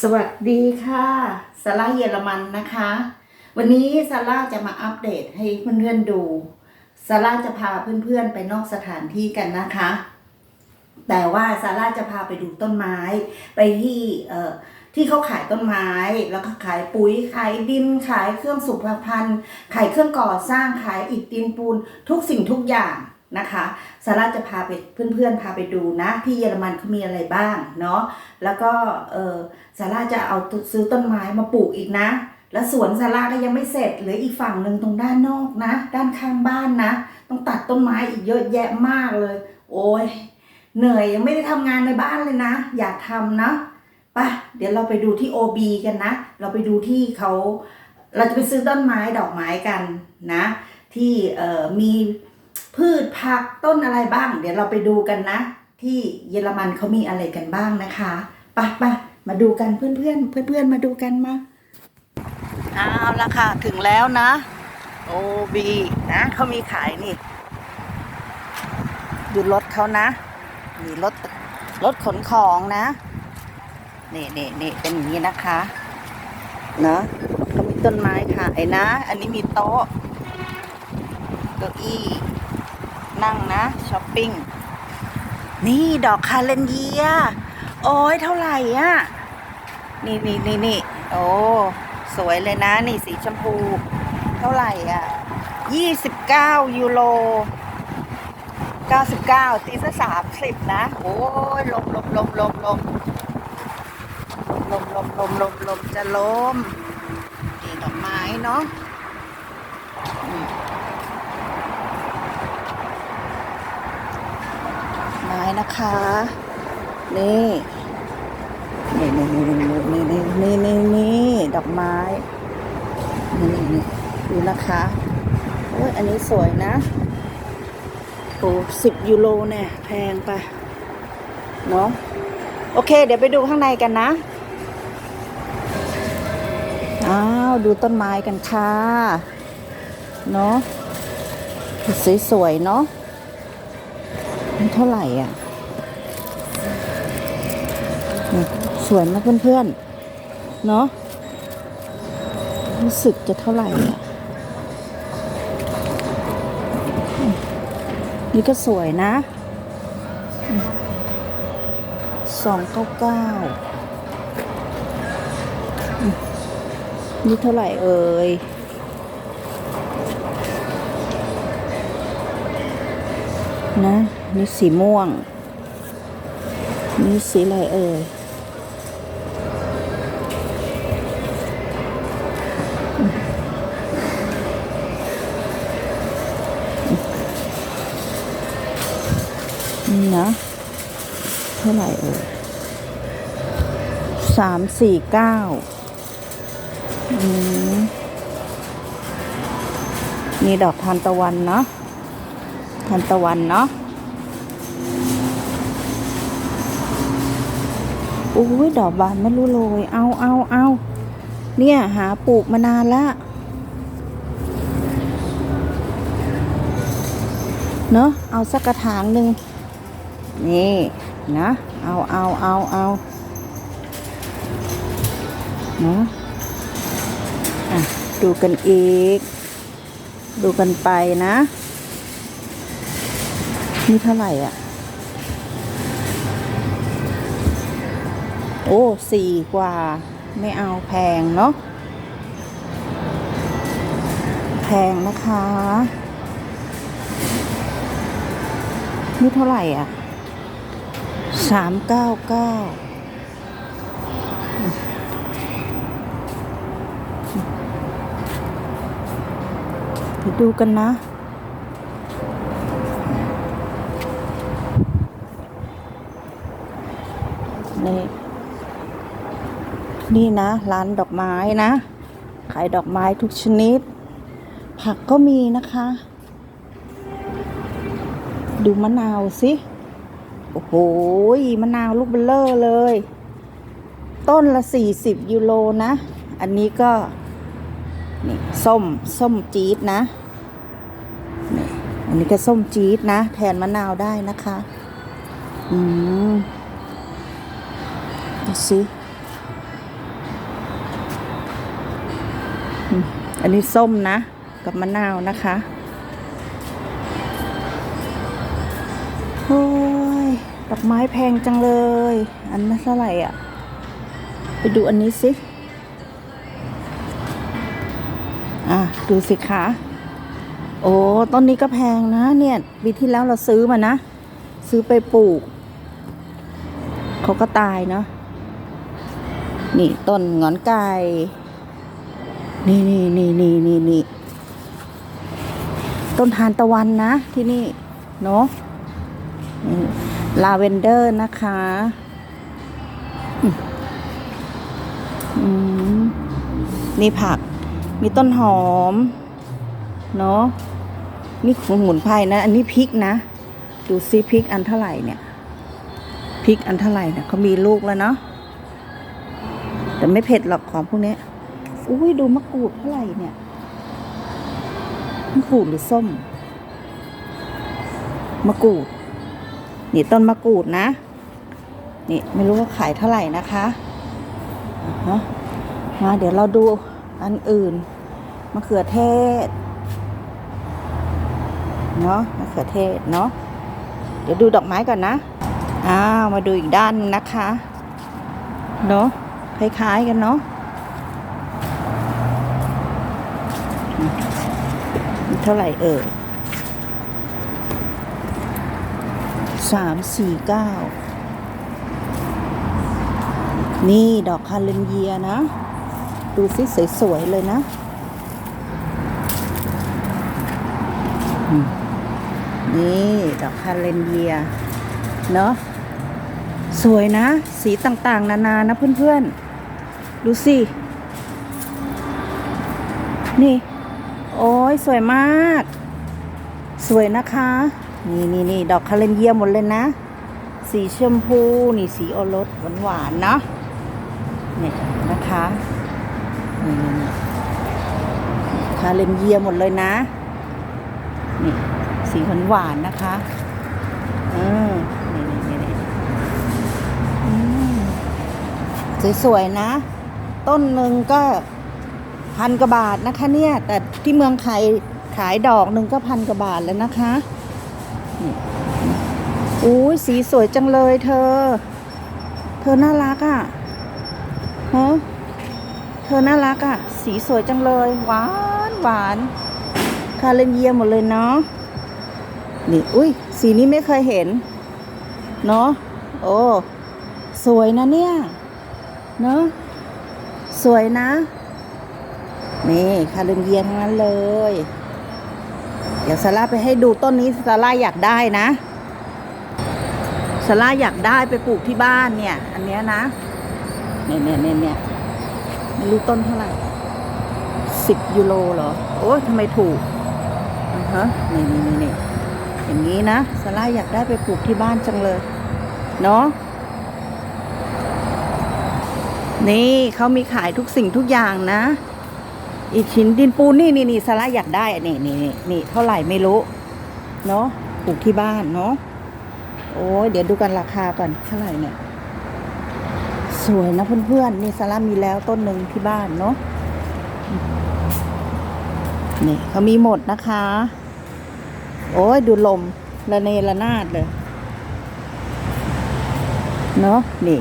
สวัสดีค่ะซาร่าเยอรมันนะคะ วันนี้ซาร่าจะมาอัปเดตให้เพื่อนๆดูซาร่าจะพาเพื่อนๆไปนอกสถานที่กันนะคะ แต่ว่าซาร่าจะพาไปดูต้นไม้ ไปที่เอ่อที่เขาขายต้นไม้ แล้วก็ขายปุ๋ยขายดินขายเครื่องสุขภัณฑ์ขายเครื่องก่อสร้างขายอิฐดินปูน ทุกสิ่งทุกอย่าง นะคะซาร่าจะพาไปเพื่อนๆพาไปดูนะ ที่เยอรมันเขามีอะไรบ้างเนาะแล้วก็เออซาร่าจะเอาซื้อต้นไม้มาปลูกอีกนะ แล้วสวนซาร่าก็ยังไม่เสร็จเหลืออีกฝั่งหนึ่งตรงด้านนอกนะ ด้านข้างบ้านนะ ต้องตัดต้นไม้อีกเยอะแยะมากเลย โอ้ยเหนื่อยยังไม่ได้ทำงานในบ้านเลยนะ อยากทำนะปะเดี๋ยวเราไปดูที่ OB กันนะ เราไปดูที่เขาเราจะไปซื้อต้นไม้ดอกไม้กันนะ ที่เอ่อมี พืชผักต้นอะไรบ้าง เดี๋ยวเราไปดูกันนะ ที่เยอรมันเขามีอะไรกันบ้างนะคะไปไปมาดูกันเพื่อนเพื่อนเพื่อนเพื่อนมาดูกันมาเอาละค่ะ ถึงแล้วนะ OB นะเขามีขายนี่ดูรถเขานะนี่รถรถขนของนะนี่นี่นี่เป็นอย่างนี้นะคะเนาะเขามีต้นไม้ขายนะ อันนี้มีโต๊ะเก้าอี้ นั่งนะช้อปปิ้ง นี่ดอกคาเลนเยีย โอ้ยเท่าไหร่อะ นี่นี่นี่นี่โอ้สวยเลยนะ นี่สีชมพู เท่าไหร่อะยี่สิบเก้ายูโรเก้าสิบเก้าตีซะสามสิบนะ โอ้ยลมลมลมลมลมลมลมลมลมลมจะลมนี่ดอกไม้เนาะ มไม้นะคะ นี่นี่นี่นี่นี่นี่นี่นี่นี่ดอกไม้ นี่นี่นี่ดูนะคะโอ้ยอันนี้สวยนะโอ้สิบยูโรเนี่ย แพงไปเนาะโอเค เดี๋ยวไปดูข้างในกันนะ อ้าว ดูต้นไม้กันค่ะ เนาะสวยๆเนาะ เท่าไหร่อะสวยนะเพื่อนๆ เนาะรู้สึกจะเท่าไหร่อะนี่ก็สวยนะสองเก้าเก้านี่เท่าไหร่เอ่ยนะ นี่สีม่วง นี่สีอะไรเอ่ยนี่นะเท่าไหร่เอ่ยสามสี่เก้าอืมนี่ดอกทานตะวันเนาะทานตะวันเนาะ อ้ยดอกบานไม่รู้โรยเอาเอาเอาเนี่ยหาปลูกมานานละเนอะเอาสักกระถางหนึ่งนี่นะเอาเอาเอาเอาเนาะอะดูกันอีก ดูกันไปนะ นี่เท่าไหร่อะ โอ้สี่กว่า ไม่เอาแพงเนาะแพงนะคะ นี่เท่าไหร่อะสามเก้าเก้าไปดูกันนะ นี่ นี่นะ ร้านดอกไม้นะ ขายดอกไม้ทุกชนิด ผักก็มีนะคะ ดูมะนาวสิ โอ้โหมะนาวลูกเบลเลอร์เลย ต้นละสี่สิบยูโรนะ อันนี้ก็ นี่ ส้ม ส้มจี๊ดนะนี่อันนี้ก็ส้มจี๊ดนะ แทนมะนาวได้นะคะ อืมดูสิ อันนี้ส้มนะ กับมะนาวนะคะโอ้ยดอกไม้แพงจังเลย อันนั้นเท่าไหร่อะ ไปดูอันนี้สิ อะ ดูสิคะ โอ้ต้นนี้ก็แพงนะเนี่ยปีที่แล้วเราซื้อมานะ ซื้อไปปลูก เขาก็ตายเนาะนี่ต้นงอนไก่ นี่นี่นี่นี่นี่นี่ต้นทานตะวันนะที่นี่ เนาะลาเวนเดอร์นะคะอืนี่ผัก มีต้นหอม เนาะนี่สมุนไพรนะ อันนี้พริกนะ ดูซิพริกอันเท่าไหร่เนี่ยพริกอันเท่าไหร่เนี่ยเขามีลูกแล้วเนาะแต่ไม่เผ็ดหรอกของพวกนี้ อุ้ยดูมะกรูดเท่าไหร่เนี่ยมะกรูดหรือส้ม มะกรูด นี่ต้นมะกรูดนะ นี่ไม่รู้ว่าขายเท่าไหร่นะคะมาเดี๋ยวเราดูอันอื่นมะเขือเทศเนาะมะเขือเทศเนาะเดี๋ยวดูดอกไม้ก่อนนะอ้าวมาดูอีกด้านหนึ่งนะคะเนาะคล้ายๆกันเนาะอืมนี่ เท่าไหร่เอ่ยสามสี่เก้านี่ดอกคาเลนเยียนะ ดูสิสวยๆเลยนะ นี่ดอกคาเลนเยีย เนาะสวยนะ สีต่างๆ นานานะเพื่อนๆ ดูสิ นี่ ยสวยมาก สวยนะคะ นี่นี่นี่ดอกคาเลนเยียหมดเลยนะ สีชมพูนี่สีโอรสหวานๆเนาะเนี่ยนะคะนี่นี่นี่คาเลนเยียหมดเลยนะนี่สีหวานๆนะคะอืมนี่นี่นี่นี่สวยๆนะ ต้นหนึ่งก็ พันกว่าบาทนะคะเนี่ย แต่ที่เมืองไทยขายดอกหนึ่งก็พันกว่าบาทแล้วนะคะอุ้สีสวยจังเลยเธอ เธอน่ารักอะ่ะฮะเธอน่ารักอะ่ะ สีสวยจังเลย หวานหวานคาเลนเยียหมดเลยเนาะนี่อุ้ยสีนี้ไม่เคยเห็น เนาะโอ้สวยนะเนี่ย เนอะสวยนะ นี่คาเลนเยียทั้งนั้นเลย เดี๋ยวซาร่าไปให้ดูต้นนี้ซาร่าอยากได้นะซาร่าอยากได้ไปปลูกที่บ้านเนี่ย อันเนี้ยนะเนี่ยเนี่ยเนี่ยเนี่ยไม่รู้ต้นเท่าไหร่สิบยูโรเหรอ โอ้ยทำไมถูกอ่าฮะนี่นี่นี่นี่อย่างนี้นะซาร่าอยากได้ไปปลูกที่บ้านจังเลย เนาะนี่เขามีขายทุกสิ่งทุกอย่างนะ อีกชิ้นดินปูนนี่นี่นี่สาระอยากได้อะนี่นี่นี่นี่เท่าไหร่ไม่รู้ เนาะปลูกที่บ้านเนาะโอ้ยเดี๋ยวดูกันราคาก่อนเท่าไหร่เนี่ย สวยนะเพื่อนๆนี่สาระมีแล้วต้นหนึ่งที่บ้านเนาะนี่เขามีหมดนะคะ โอ้ยดูลมระเนระนาดเลยเนาะนี่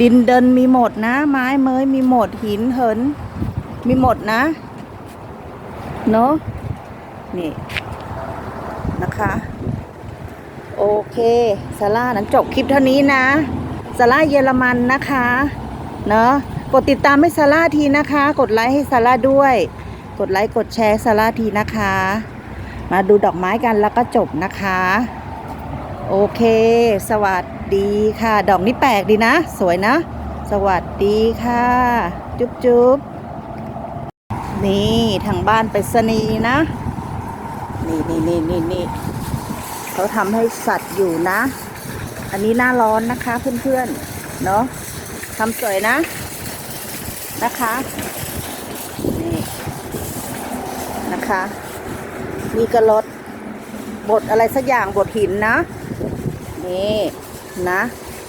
ดินเดินมีหมดนะ ไม้เมยมีหมดหินเหิน มีหมดนะ เนาะนี่นะคะ โอเคซาร่านั้นจบคลิปเท่านี้นะซาร่าเยอรมันนะคะ เนาะกดติดตามให้ซาร่าทีนะคะ กดไลค์ให้ซาร่าด้วย กดไลค์กดแชร์ซาร่าทีนะคะ มาดูดอกไม้กันแล้วก็จบนะคะ โอเค สวัสดีค่ะ ดอกนี้แปลกดีนะ สวยนะ สวัสดีค่ะ จุ๊บจุ๊บ นี่ทางบ้านไปรษณีย์นะ นี่นี่นี่นี่นี่เขาทำให้สัตว์อยู่นะ อันนี้หน้าร้อนนะคะเพื่อนๆ เนาะทำสวยนะ นะคะ นี่นะคะ นี่ก็รถบดอะไรสักอย่างบดหินนะ นี่นะ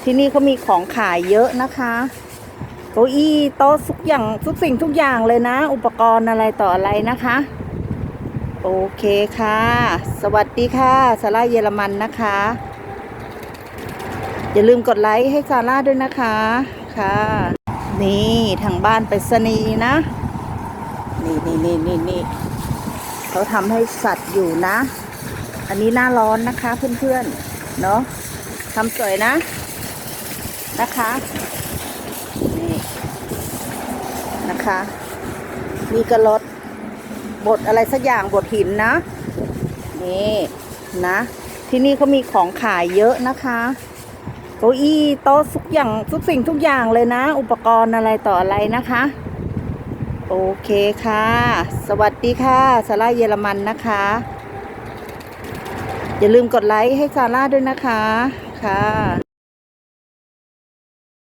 ที่นี่เขามีของขายเยอะนะคะ เก้าอี้โต๊ะทุกอย่างทุกสิ่งทุกอย่างเลยนะ อุปกรณ์อะไรต่ออะไรนะคะ โอเคค่ะ สวัสดีค่ะซาร่าเยอรมันนะคะ อย่าลืมกดไลค์ให้ซาร่าด้วยนะคะค่ะ นี่ทางบ้านไปรษณีย์นะ นี่นี่นี่นี่นี่เขาทำให้สัตว์อยู่นะ อันนี้หน้าร้อนนะคะเพื่อนๆเนาะทำสวยนะนะคะ นี่ นะคะ นี่ก็รถบดอะไรสักอย่างบดหินนะ นี่นะ ที่นี่เขามีของขายเยอะนะคะเก้าอี้โต๊ะทุกอย่างทุกสิ่งทุกอย่างเลยนะ อุปกรณ์อะไรต่ออะไรนะคะ โอเคค่ะ สวัสดีค่ะซาร่าเยอรมันนะคะ อย่าลืมกดไลค์ให้ซาร่าด้วยนะคะค่ะ